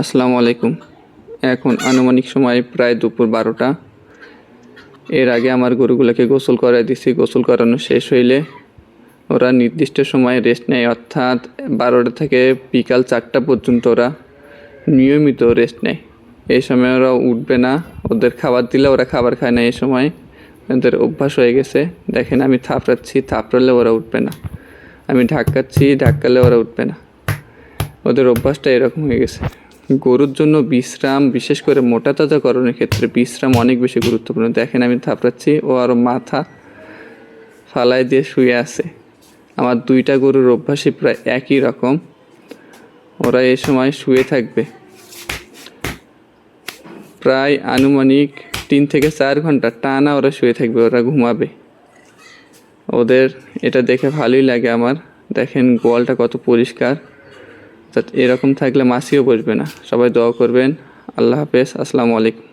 আসসালামু আলাইকুম। এখন আনুমানিক সময় প্রায় দুপুর বারোটা। এর আগে আমার গরুগুলোকে গোসল করাই দিছি। গোসল করানো শেষ হইলে ওরা নির্দিষ্ট সময়ে রেস্ট নেয়। অর্থাৎ বারোটা থেকে বিকাল চারটা পর্যন্ত ওরা নিয়মিত রেস্ট নেয়। এই সময় ওরা উঠবে না। ওদের খাবার দিলে ওরা খাবার খায় না। এই সময় ওদের অভ্যাস হয়ে গেছে। দেখেন আমি থাপড়াচ্ছি, থাপড়ালে ওরা উঠবে না। আমি ঢাকাচ্ছি, ঢাকালে ওরা উঠবে না। ওদের অভ্যাসটা এরকম হয়ে গেছে। গরুর জন্য বিশ্রাম, বিশেষ করে মোটা তাজাকরণের ক্ষেত্রে বিশ্রাম অনেক বেশি গুরুত্বপূর্ণ। দেখেন, আমি থাপড়াচ্ছি, ও আরও মাথা ফালায় দিয়ে শুয়ে আছে। আমার দুইটা গরুর অভ্যাসই প্রায় একই রকম। ওরা এ সময় শুয়ে থাকবে। প্রায় আনুমানিক তিন থেকে চার ঘণ্টা টানা ওরা শুয়ে থাকবে, ওরা ঘুমাবে। ওদের এটা দেখে ভালোই লাগে আমার। দেখেন, গোয়ালটা কত পরিষ্কার। এরকম থাকলে মাসিও বসবে না। সবাই দোয়া করবেন। আল্লাহ হাফেজ। আসসালামু আলাইকুম।